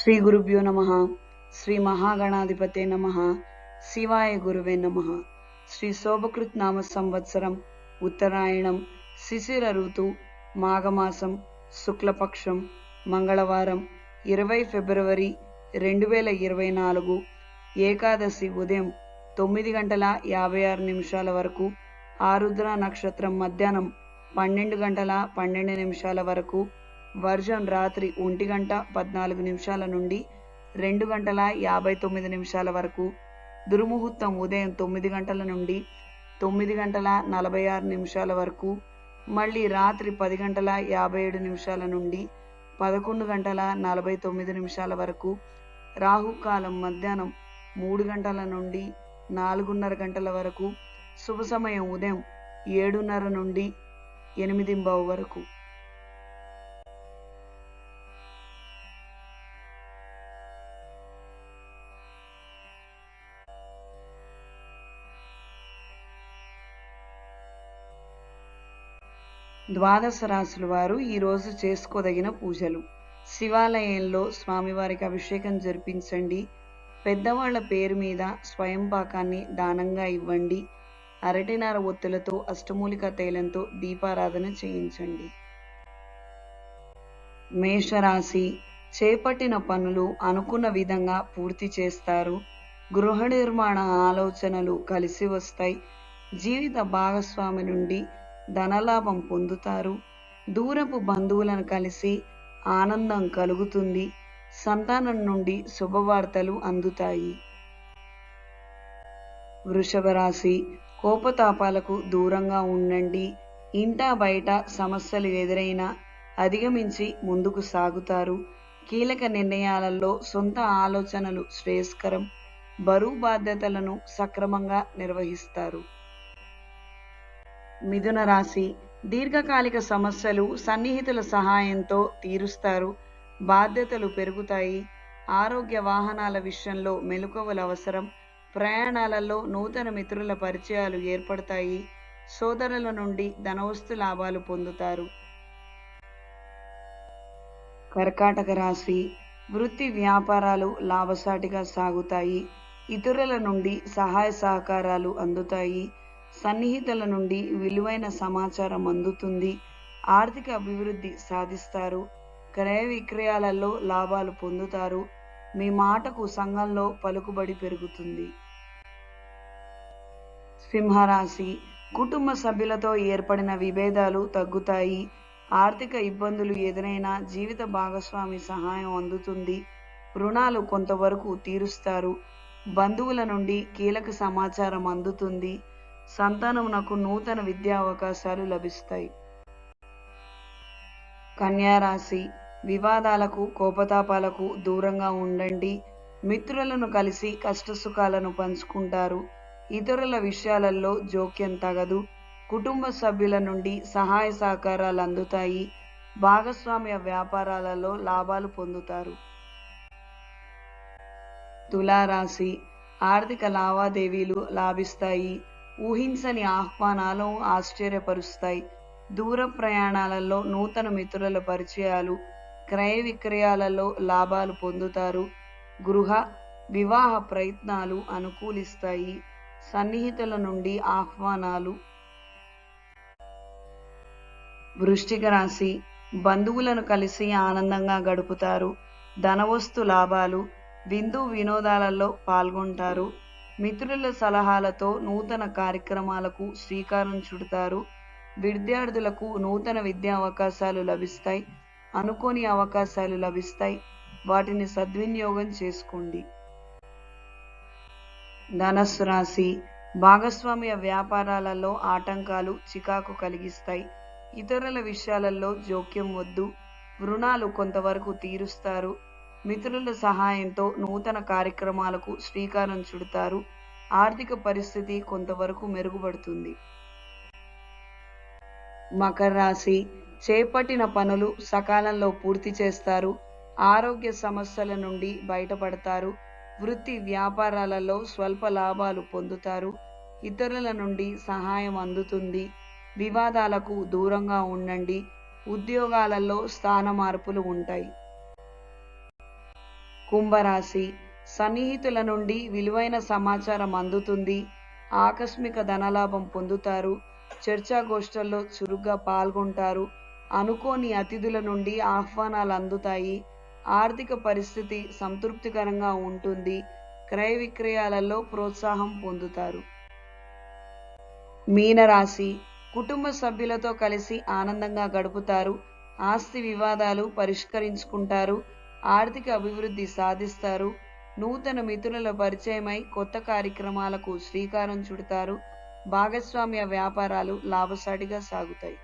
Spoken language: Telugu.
శ్రీ గురుభ్యో నమ శ్రీ మహాగణాధిపతే నమ శివాయ గురువే నమ. శ్రీ శోభకృత్ నామ సంవత్సరం ఉత్తరాయణం శిశిర ఋతు మాఘమాసం శుక్లపక్షం మంగళవారం ఇరవై ఫిబ్రవరి రెండు వేల ఇరవై నాలుగు ఏకాదశి ఉదయం తొమ్మిది గంటల యాభై ఆరు నిమిషాల వరకు ఆరుద్ర నక్షత్రం మధ్యాహ్నం పన్నెండు గంటల పన్నెండు నిమిషాల వరకు వర్జం రాత్రి ఒంటి గంట పద్నాలుగు నిమిషాల నుండి రెండు గంటల యాభై తొమ్మిది నిమిషాల వరకు. దుర్ముహూర్తం ఉదయం తొమ్మిది గంటల నుండి తొమ్మిది గంటల నలభై ఆరు నిమిషాల వరకు. మళ్ళీ రాత్రి పది గంటల యాభై ఏడు నిమిషాల నుండి పదకొండు గంటల నలభై తొమ్మిది నిమిషాల వరకు. రాహుకాలం మధ్యాహ్నం మూడు గంటల నుండి నాలుగున్నర గంటల వరకు. శుభ సమయం ఉదయం ఏడున్నర నుండి ఎనిమిదింబవు వరకు. ద్వాదశ రాశుల వారు ఈరోజు చేసుకోదగిన పూజలు. శివాలయంలో స్వామివారికి అభిషేకం జరిపించండి. పెద్దవాళ్ళ పేరు మీద స్వయం పాకాన్ని దానంగా ఇవ్వండి. అరటినార ఒత్తులతో అష్టమూలిక తైలంతో దీపారాధన చేయించండి. మేషరాశి చేపట్టిన పనులు అనుకున్న విధంగా పూర్తి చేస్తారు. గృహ నిర్మాణ ఆలోచనలు కలిసి వస్తాయి. జీవిత భాగస్వామి నుండి ధనలాభం పొందుతారు. దూరపు బంధువులను కలిసి ఆనందం కలుగుతుంది. సంతానం నుండి శుభవార్తలు అందుతాయి. వృషభ రాశి కోపతాపాలకు దూరంగా ఉండండి. ఇంటా బయట సమస్యలు ఎదురైనా అధిగమించి ముందుకు సాగుతారు. కీలక నిర్ణయాలలో సొంత ఆలోచనలు శ్రేయస్కరం. బరువు బాధ్యతలను సక్రమంగా నిర్వహిస్తారు. మిథున రాశి దీర్ఘకాలిక సమస్యలు సన్నిహితుల సహాయంతో తీరుస్తారు. బాధ్యతలు పెరుగుతాయి. ఆరోగ్య వాహనాల విషయంలో మెలకువలు అవసరం. ప్రయాణాలలో నూతన మిత్రుల పరిచయాలు ఏర్పడతాయి. సోదరుల నుండి ధనవస్తు లాభాలు పొందుతారు. కర్కాటక రాశి వృత్తి వ్యాపారాలు లాభసాటిగా సాగుతాయి. ఇతరుల నుండి సహాయ సహకారాలు అందుతాయి. సన్నిహితుల నుండి విలువైన సమాచారం అందుతుంది. ఆర్థిక అభివృద్ధి సాధిస్తారు. క్రయ విక్రయాలలో లాభాలు పొందుతారు. మీ మాటకు సంఘంలో పలుకుబడి పెరుగుతుంది. సింహరాశి. కుటుంబ సభ్యులతో ఏర్పడిన విభేదాలు తగ్గుతాయి. ఆర్థిక ఇబ్బందులు ఎదురైనా జీవిత భాగస్వామి సహాయం అందుతుంది. రుణాలు కొంతవరకు తీరుస్తారు. బంధువుల నుండి కీలక సమాచారం అందుతుంది. సంతానమునకు నూతన విద్యా అవకాశాలు లభిస్తాయి. కన్యారాశి వివాదాలకు కోపతాపాలకు దూరంగా ఉండండి. మిత్రులను కలిసి కష్టసుఖాలను పంచుకుంటారు. ఇతరుల విషయాలలో జోక్యం తగదు. కుటుంబ సభ్యుల నుండి సహాయ సహకారాలు అందుతాయి. భాగస్వామ్య వ్యాపారాలలో లాభాలు పొందుతారు. తులారాశి ఆర్థిక లావాదేవీలు లాభిస్తాయి. ఊహించని ఆహ్వానాలు ఆశ్చర్యపరుస్తాయి. దూర ప్రయాణాలలో నూతన మిత్రుల పరిచయాలు క్రయ విక్రయాలలో లాభాలు పొందుతారు. గృహ వివాహ ప్రయత్నాలు అనుకూలిస్తాయి. సన్నిహితుల నుండి ఆహ్వానాలు. వృష్టిక రాశి బంధువులను కలిసి ఆనందంగా గడుపుతారు. ధనవస్తు లాభాలు విందు వినోదాలలో పాల్గొంటారు. మిత్రుల సలహాలతో నూతన కార్యక్రమాలకు శ్రీకారం చుడతారు. విద్యార్థులకు నూతన విద్యా అవకాశాలు లభిస్తాయి. అనుకోని అవకాశాలు లభిస్తాయి. వాటిని సద్వినియోగం చేసుకోండి. ధనస్సు రాశి భాగస్వామ్య వ్యాపారాలలో ఆటంకాలు చికాకు కలిగిస్తాయి. ఇతరుల విషయాలలో జోక్యం వద్దు. రుణాలు కొంతవరకు తీరుస్తారు. మిత్రుల సహాయంతో నూతన కార్యక్రమాలకు శ్రీకారం చుడతారు. ఆర్థిక పరిస్థితి కొంతవరకు మెరుగుపడుతుంది. మకర రాశి చేపట్టిన పనులు సకాలంలో పూర్తి చేస్తారు. ఆరోగ్య సమస్యల నుండి బయటపడతారు. వృత్తి వ్యాపారాలలో స్వల్ప లాభాలు పొందుతారు. ఇతరుల నుండి సహాయం అందుతుంది. వివాదాలకు దూరంగా ఉండండి. ఉద్యోగాలలో స్థాన మార్పులు ఉంటాయి. కుంభరాశి సన్నిహితుల నుండి విలువైన సమాచారం అందుతుంది. ఆకస్మిక ధనలాభం పొందుతారు. చర్చాగోష్ఠల్లో చురుగ్గా పాల్గొంటారు. అనుకోని అతిథుల నుండి ఆహ్వానాలు అందుతాయి. ఆర్థిక పరిస్థితి సంతృప్తికరంగా ఉంటుంది. క్రయ విక్రయాలలో ప్రోత్సాహం పొందుతారు. మీనరాశి కుటుంబ సభ్యులతో కలిసి ఆనందంగా గడుపుతారు. ఆస్తి వివాదాలు పరిష్కరించుకుంటారు. ఆర్థిక అభివృద్ధి సాధిస్తారు. నూతన మిత్రుల పరిచయమై కొత్త కార్యక్రమాలకు శ్రీకారం చుడతారు. భాగస్వామ్య వ్యాపారాలు లాభసాటిగా సాగుతాయి.